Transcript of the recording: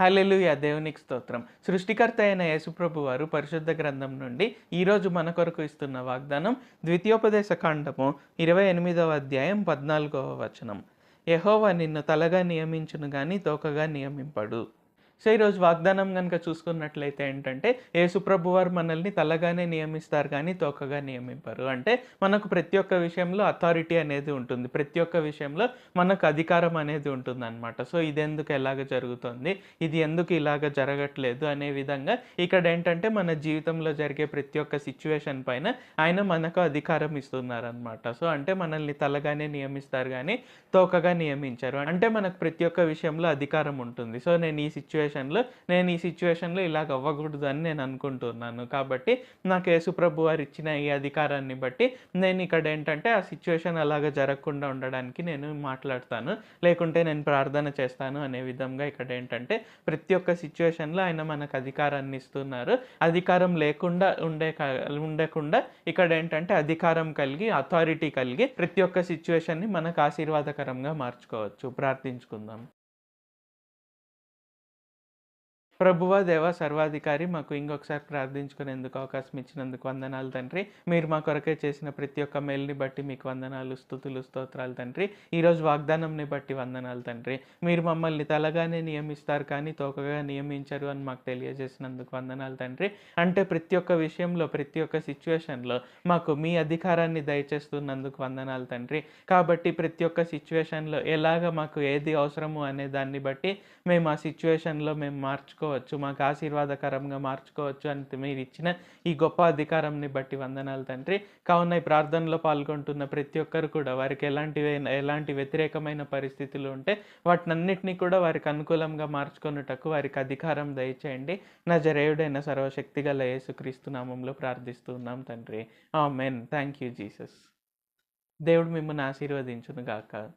హల్లెలూయా దేవునికి స్తోత్రం. సృష్టికర్త అయిన యేసుప్రభు వారు పరిశుద్ధ గ్రంథం నుండి ఈరోజు మన కొరకు ఇస్తున్న వాగ్దానం ద్వితీయోపదేశ కాండము ఇరవై ఎనిమిదవ అధ్యాయం పద్నాలుగవ వచనం. యహోవా నిన్ను తలగా నియమించును గాని తోకగా నియమింపడు. సో ఈరోజు వాగ్దానం కనుక చూసుకున్నట్లయితే ఏంటంటే యేసుప్రభు వారు మనల్ని తలగానే నియమిస్తారు కానీ తోకగా నియమింపరు. అంటే మనకు ప్రతి ఒక్క విషయంలో అథారిటీ అనేది ఉంటుంది. ప్రతి ఒక్క విషయంలో మనకు అధికారం అనేది ఉంటుంది అనమాట సో ఇది ఎందుకు ఎలాగ జరుగుతుంది? ఇది ఎందుకు ఇలాగ జరగట్లేదు? అనే విధంగా ఇక్కడ ఏంటంటే మన జీవితంలో జరిగే ప్రతి ఒక్క సిచ్యువేషన్ పైన ఆయన మనకు అధికారం ఇస్తున్నారనమాట సో అంటే మనల్ని తలగానే నియమిస్తారు కానీ తోకగా నియమించారు. అంటే మనకు ప్రతి ఒక్క విషయంలో అధికారం ఉంటుంది. సో నేను ఈ సిచ్యువేషన్లో నేను ఈ సిచ్యువేషన్లో ఇలాగ అవ్వకూడదు అని నేను అనుకుంటున్నాను. కాబట్టి నాకు యేసుప్రభు వారు ఇచ్చిన ఈ అధికారాన్ని బట్టి నేను ఇక్కడ ఏంటంటే ఆ సిచ్యువేషన్ అలాగ జరగకుండా ఉండడానికి నేను మాట్లాడతాను. లేకుంటే నేను ప్రార్థన చేస్తాను అనే విధంగా ఇక్కడ ఏంటంటే ప్రతి ఒక్క సిచ్యువేషన్లో ఆయన మనకు అధికారాన్ని ఇస్తున్నారు. అధికారం లేకుండా ఉండే ఉండకుండా ఇక్కడ ఏంటంటే అధికారం కలిగి అథారిటీ కలిగి ప్రతి ఒక్క సిచ్యువేషన్ని మనకు ఆశీర్వాదకరంగా మార్చుకోవచ్చు. ప్రార్థించుకుందాం. ప్రభువా దేవ సర్వాధికారి మాకు ఇంకొకసారి ప్రార్థించుకునేందుకు అవకాశం ఇచ్చినందుకు వందనాలు తండ్రి. మీరు మా కొరకే చేసిన ప్రతి ఒక్క మేల్ని బట్టి మీకు వందనాలు స్థుతులు స్తోత్రాలు తండ్రి. ఈరోజు వాగ్దానంని బట్టి వందనాలు తండ్రి. మీరు మమ్మల్ని తలగానే నియమిస్తారు కానీ తోకగా నియమించరు అని మాకు తెలియజేసినందుకు వందనాలు తండ్రి. అంటే ప్రతి ఒక్క విషయంలో ప్రతి ఒక్క సిచ్యువేషన్లో మాకు మీ అధికారాన్ని దయచేస్తున్నందుకు వందనాలు తండ్రి. కాబట్టి ప్రతి ఒక్క సిచ్యువేషన్లో ఎలాగ మాకు ఏది అవసరము అనే దాన్ని బట్టి మేము ఆ సిచ్యువేషన్లో మేము మార్చుకో మార్చుకోవచ్చు మాకు ఆశీర్వాదకరంగా మార్చుకోవచ్చు అని మీరు ఇచ్చిన ఈ గొప్ప అధికారంని బట్టి వందనాలు తండ్రి. కావున ఈ ప్రార్థనలో పాల్గొంటున్న ప్రతి ఒక్కరు కూడా వారికి ఎలాంటి ఎలాంటి వ్యతిరేకమైన పరిస్థితులు ఉంటే వాటినన్నిటినీ కూడా వారికి అనుకూలంగా మార్చుకొనుటకు వారికి అధికారం దయచేయండి. నా జరేయుడైన సర్వశక్తి గల యేసుక్రీస్తు నామంలో ప్రార్థిస్తున్నాం తండ్రి. ఆ మెన్ థ్యాంక్ యూ జీసస్. దేవుడు మిమ్మల్ని ఆశీర్వదించును గాక